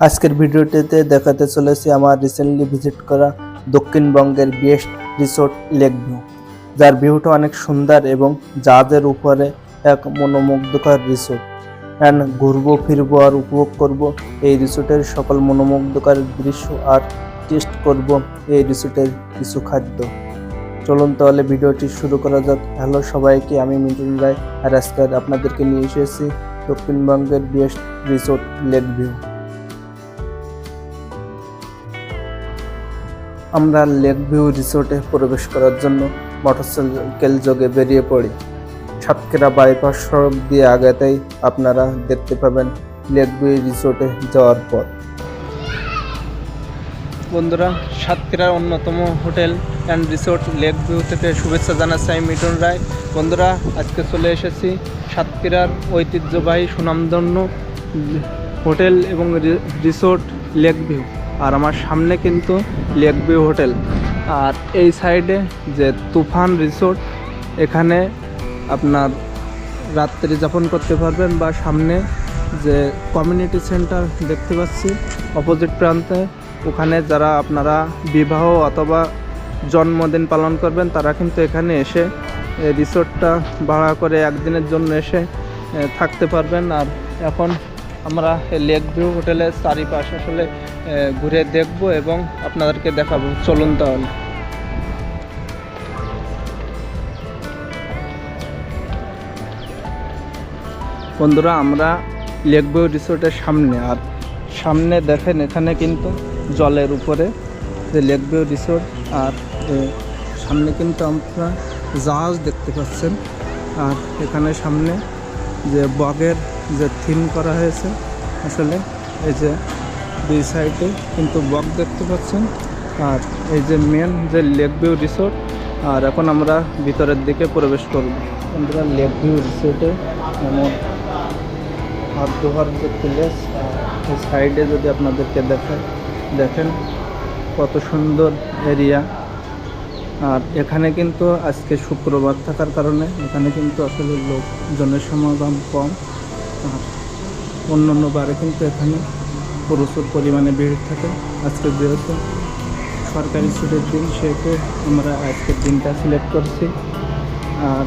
আজকের ভিডিওটিতে দেখাতে চলেছি আমার রিসেন্টলি ভিজিট করা দক্ষিণবঙ্গের বেস্ট রিসোর্ট লেক ভিউ যার ভিউটা অনেক সুন্দর এবং জাহাজের উপরে এক মনোমুগ্ধকর রিসোর্ট অ্যান্ড ঘুরবো, ফিরবো আর উপভোগ করব এই রিসোর্টের সকল মনোমুগ্ধকর দৃশ্য আর টেস্ট করব এই রিসোর্টের কিছু খাদ্য। চলুন তাহলে ভিডিওটি শুরু করা যাক। হ্যালো সবাইকে, আমি মিঠুন রায় আর আজকের আপনাদেরকে নিয়ে এসেছি দক্ষিণবঙ্গের বেস্ট রিসোর্ট লেক ভিউ আমরা লেক ভিউ রিসোর্টে প্রবেশ করার জন্য মোটরসাইকেল যোগে বেরিয়ে পড়ি। সাতক্ষীরা বাইপাস সড়ক দিয়ে আগাতেই আপনারা দেখতে পাবেন লেক ভিউ রিসোর্টে যাওয়ার পর বন্ধুরা, সাতক্ষীরার অন্যতম hotel and resort lake view থেকে শুভেচ্ছা জানাচ্ছি আমি মিটন রায়। বন্ধুরা, আজকে চলে এসেছি সাতক্ষীরার ঐতিহ্যবাহী সুনামধন্য হোটেল এবং রিসোর্ট লেক ভিউ। আর আমার সামনে কিন্তু লেক ভিউ হোটেল আর এই সাইডে যে তুফান রিসোর্ট এখানে আপনার রাত্রি যাপন করতে পারবেন বা সামনে যে কমিউনিটি সেন্টার দেখতে পাচ্ছি অপোজিট প্রান্তে। ওখানে যারা আপনারা বিবাহ অথবা জন্মদিন পালন করবেন, তারা কিন্তু এখানে এসে রিসোর্টটা ভাড়া করে একদিনের জন্য এসে থাকতে পারবেন। আর এখন আমরা লেক ভিউ হোটেলের চারিপাশ আসলে ঘুরে দেখব এবং আপনাদেরকে দেখাবো। চলুন তাহলে। বন্ধুরা, আমরা লেক ভিউ রিসোর্টের সামনে, আর সামনে দেখেন এখানে কিন্তু জলের উপরে যে লেক ভিউ রিসোর্ট আর সামনে কিন্তু আমরা জাহাজ দেখতে পাচ্ছেন। আর এখানে সামনে যে বগের যে থিম করা হয়েছে, আসলে এই যে দুই সাইডে কিন্তু বক দেখতে পাচ্ছেন। আর এই যে মেন যে লেক ভিউ রিসোর্ট আর এখন আমরা ভিতরের দিকে প্রবেশ করব। বন্ধুরা লেক ভিউ রিসোর্টে এমন হাত ধোয়ার যে প্লেস এই সাইডে যদি আপনাদেরকে দেখায় দেখেন কত সুন্দর এরিয়া আর এখানে কিন্তু আজকে শুক্রবার থাকার কারণে এখানে কিন্তু আসলে লোকজনের সমাগম কম। আর অন্য অন্য বারে কিন্তু এখানে প্রচুর পরিমাণে ভিড় থাকে আজকে যেহেতু সরকারি ছুটির দিন, সেহেতু আমরা আজকের দিনটা সিলেক্ট করছি। আর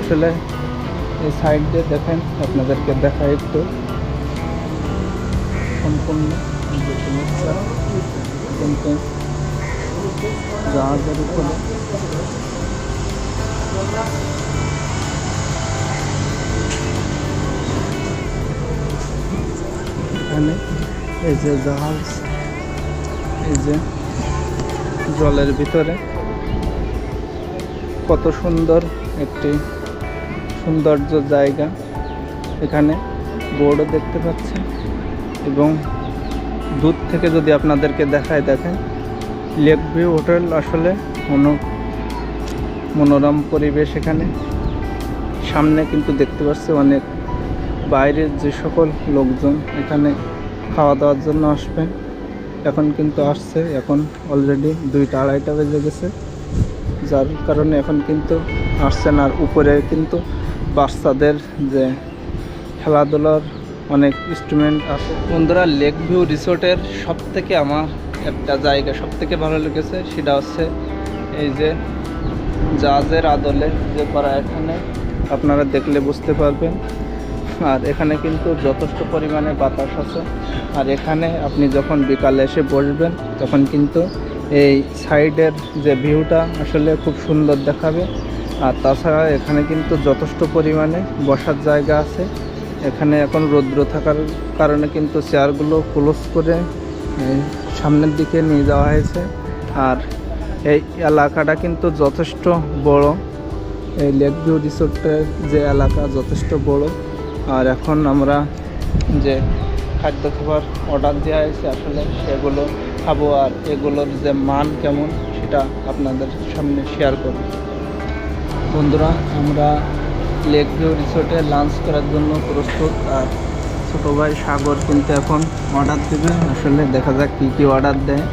আসলে এই সাইড দিয়ে দেখেন, আপনাদেরকে দেখা একটু। সম্পূর্ণ যে জিনিসটা কিন্তু জাহাজের উপরে। এই যে জাহাজ এই যে জলের ভিতরে। কত সুন্দর একটি সৌন্দর্য জায়গা এখানে বোর্ডও দেখতে পাচ্ছেন এবং দূর থেকে যদি আপনাদেরকে দেখায় দেখেন, লেক ভিউ হোটেল আসলে মনো, মনোরম পরিবেশ এখানে। সামনে কিন্তু দেখতে পাচ্ছি অনেক বাইরের যে সকল লোকজন এখানে খাওয়া দাওয়ার জন্য আসবেন। এখন কিন্তু আসছে, এখন অলরেডি দুইটা আড়াইটা বেজে গেছে। যার কারণে এখন কিন্তু আসছেন আর উপরে কিন্তু বাচ্চাদের যে খেলাধুলার অনেক ইনস্ট্রুমেন্ট আছে। বন্ধুরা লেক ভিউ রিসোর্টের সব থেকে আমার একটা জায়গা সব থেকে ভালো লেগেছে সেটা হচ্ছে এই যে জাহাজের আদলে যে করা এখানে। আপনারা দেখলে বুঝতে পারবেন। আর এখানে কিন্তু যথেষ্ট পরিমাণে বাতাস আছে। আর এখানে আপনি যখন বিকালে এসে বসবেন, তখন কিন্তু এই সাইডের যে ভিউটা আসলে খুব সুন্দর দেখাবে। আর তাছাড়া এখানে কিন্তু যথেষ্ট পরিমাণে বসার জায়গা আছে। এখানে এখন রৌদ্র থাকার কারণে কিন্তু চেয়ারগুলো ক্লোজ করে সামনের দিকে নিয়ে যাওয়া হয়েছে। আর এই এলাকাটা কিন্তু যথেষ্ট বড়। এই লেক ভিউ রিসোর্টের যে এলাকা যথেষ্ট বড়। আর এখন আমরা যে খাদ্য খাবার অর্ডার দেওয়া হয়েছে, আসলে সেগুলো খাব আর এগুলোর যে মান কেমন সেটা আপনাদের সামনে শেয়ার করব। বন্ধুরা, আমরা লেক ভিউ রিসোর্টে লাঞ্চ করার জন্য প্রস্তুত আর ছোটো ভাই সাগর কিন্তু এখন অর্ডার দেবে। আসলে দেখা যাক কী কী অর্ডার দেয়।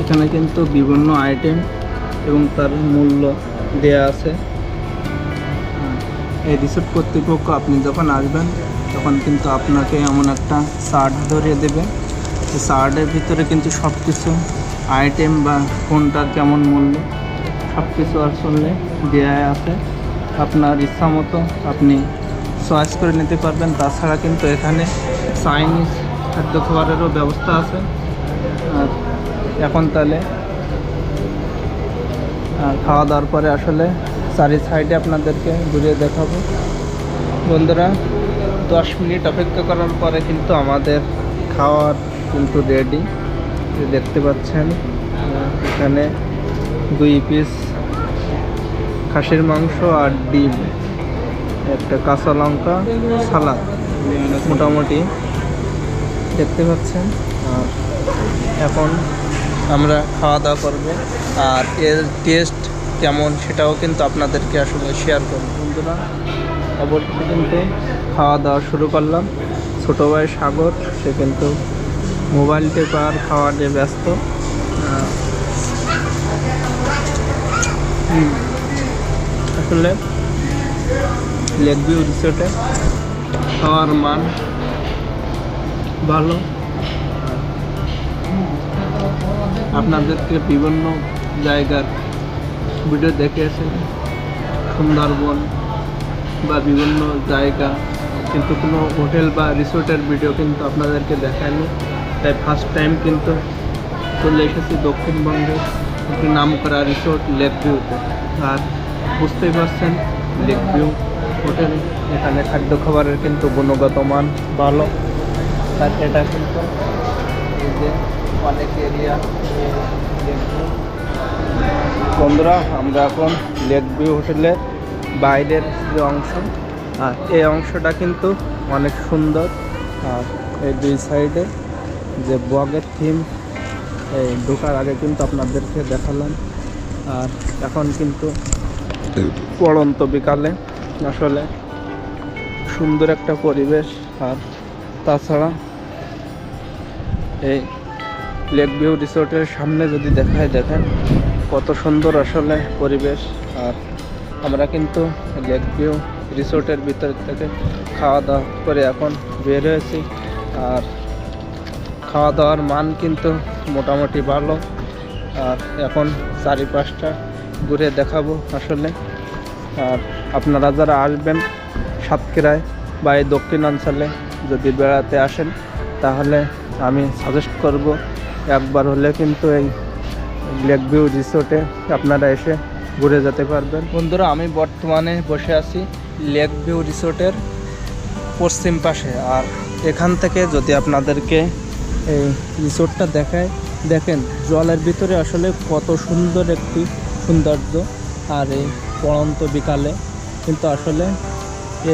এখানে কিন্তু বিভিন্ন আইটেম এবং তার মূল্য দেয়া আছে। এই রিসোর্ট কর্তৃপক্ষ আপনি যখন আসবেন, তখন কিন্তু আপনাকে এমন একটা শার্ট ধরিয়ে দেবে। এই শার্টের ভিতরে কিন্তু সব কিছু আইটেম বা কোনটার কেমন মূল্য সব কিছু আসলে দেয়া আছে। আপনার ইচ্ছা মতো আপনি চয়েস করে নিতে পারবেন। তাছাড়া কিন্তু এখানে চাইনিজ খাদ্য খাবারেরও ব্যবস্থা আছে। আর এখন তাহলে খাওয়া দাওয়ার পরে আসলে চারি সাইডে আপনাদেরকে ঘুরিয়ে দেখাবো। বন্ধুরা, দশ মিনিট অপেক্ষা করার পরে কিন্তু আমাদের খাওয়ার কিন্তু রেডি দেখতে পাচ্ছেন, এখানে দুই পিস খাসির মাংস আর ডিম, একটা কাঁচা লঙ্কা, সালাদ, মোটামুটি। দেখতে পাচ্ছেন? আর এখন আমরা খাওয়া দাওয়া করব। আর এর টেস্ট কেমন সেটাও কিন্তু আপনাদেরকে আসলে শেয়ার করব। বন্ধুরা অবশ্যই কিন্তু খাওয়া দাওয়া শুরু করলাম। ছোটো ভাই সাগর, সে কিন্তু মোবাইল টেপার খাওয়া নিয়ে ব্যস্ত। আসলে লেক ভিউ রিসোর্টে খাওয়ার মান ভালো। আপনাদেরকে বিভিন্ন জায়গার ভিডিও দেখিয়েছেন সুন্দরবন বা বিভিন্ন জায়গা, কিন্তু কোনো হোটেল বা রিসোর্টের ভিডিও কিন্তু আপনাদেরকে দেখায়নি। তাই ফার্স্ট টাইম কিন্তু চলে এসেছি দক্ষিণবঙ্গের একটি নাম করা রিসোর্ট লেক ভিউতে আর বুঝতেই পারছেন লেক ভিউ হোটেল এখানে খাদ্য খাবারের কিন্তু গুণগত মান ভালো। আর এটা কিন্তু অনেক এরিয়া বন্ধুরা, আমরা এখন লেক ভিউ হোটেলের বাইরের যে অংশ, আর এই অংশটা কিন্তু অনেক সুন্দর। আর এই দুই সাইডে যে বগের থিম, এই ঢোকার আগে কিন্তু আপনাদেরকে দেখালাম। আর এখন কিন্তু পড়ন্ত বিকালে। আসলে সুন্দর একটা পরিবেশ। আর তাছাড়া এই লেক ভিউ রিসোর্টের সামনে যদি দেখায় দেখেন, কত সুন্দর আসলে পরিবেশ। আর আমরা কিন্তু লেক ভিউ রিসোর্টের ভিতর থেকে খাওয়া দাওয়া করে এখন বের হয়েছি। আর খাওয়া দাওয়ার মান কিন্তু মোটামুটি ভালো। আর এখন চারিপাশটা ঘুরে দেখাবো আসলে। আর আপনারা যারা আসবেন সাতক্ষীরায় বা এই দক্ষিণাঞ্চলে যদি বেড়াতে আসেন, তাহলে আমি সাজেস্ট করব একবার হলে কিন্তু এই লেক ভিউ রিসোর্টে আপনারা এসে ঘুরে যেতে পারবেন। বন্ধুরা, আমি বর্তমানে বসে আছি লেক ভিউ রিসোর্টের পশ্চিম পাশে। আর এখান থেকে যদি আপনাদেরকে এই রিসোর্টটা দেখায়, দেখেন জলের ভিতরে আসলে কত সুন্দর একটি সৌন্দর্য। আর এই পড়ন্ত বিকালে কিন্তু আসলে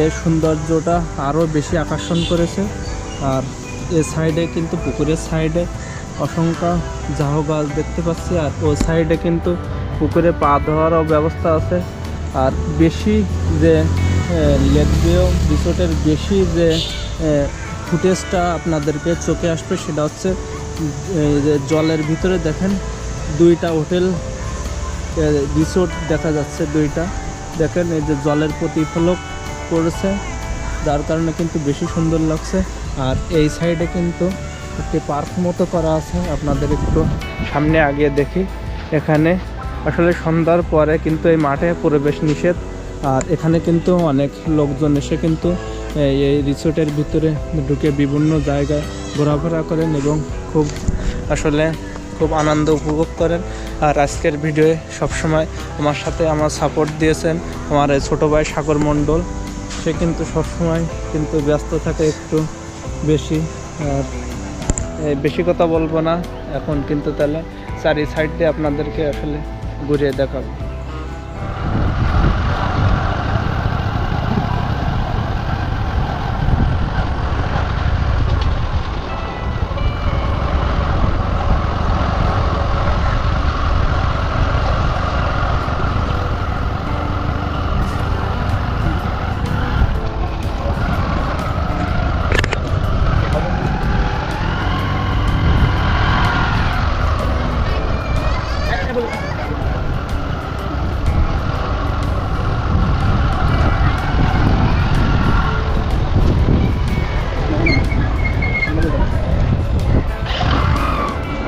এর সৌন্দর্যটা আরও বেশি আকর্ষণ করেছে। আর এ সাইডে কিন্তু পুকুরের সাইডে অসংখ্য ঝাউ গাছ দেখতে পাচ্ছি, আর ও সাইডে কিন্তু পুকুরে পা ধোয়ারও ব্যবস্থা আছে। আর বেশি যে লেক ভিউ রিসোর্টের বেশি যে ফুটেজটা আপনাদেরকে চোখে আসবে সেটা হচ্ছে যে জলের ভিতরে দেখেন দুইটা হোটেল রিসোর্ট দেখা যাচ্ছে দুইটা। দেখেন এই যে জলের প্রতিফলক পড়েছে, যার কারণে কিন্তু বেশি সুন্দর লাগছে। আর এই সাইডে কিন্তু একটি পার্ক মতো করা আছে, আপনাদের একটু সামনে আগিয়ে দেখি। এখানে আসলে সন্ধ্যার পরে কিন্তু এই মাঠে পরিবেশ নিষেধ, আর এখানে কিন্তু অনেক লোকজন এসে কিন্তু এই রিসোর্টের ভিতরে ঢুকে বিভিন্ন জায়গায় ঘোরাফেরা করেন এবং খুব আসলে খুব আনন্দ উপভোগ করেন। আর আজকের ভিডিওয়ে সবসময় আমার সাথে আমার সাপোর্ট দিয়েছেন আমার এই ছোটো ভাই সাগর মণ্ডল। সে কিন্তু সবসময় কিন্তু ব্যস্ত থাকে একটু বেশি, আর বেশি কথা বলব না। এখন কিন্তু তাহলে চারি সাইড দিয়ে আপনাদেরকে আসলে ঘুরিয়ে দেখাবো।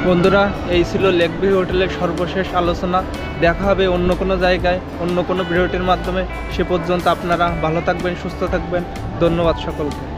বন্ধুরা, এই ছিল লেক ভিউ হোটেলের সর্বশেষ আলোচনা। দেখা হবে অন্য কোনো জায়গায়, অন্য কোনো ভিডিওটির মাধ্যমে। সে পর্যন্ত আপনারা ভালো থাকবেন, সুস্থ থাকবেন। ধন্যবাদ সকলকে।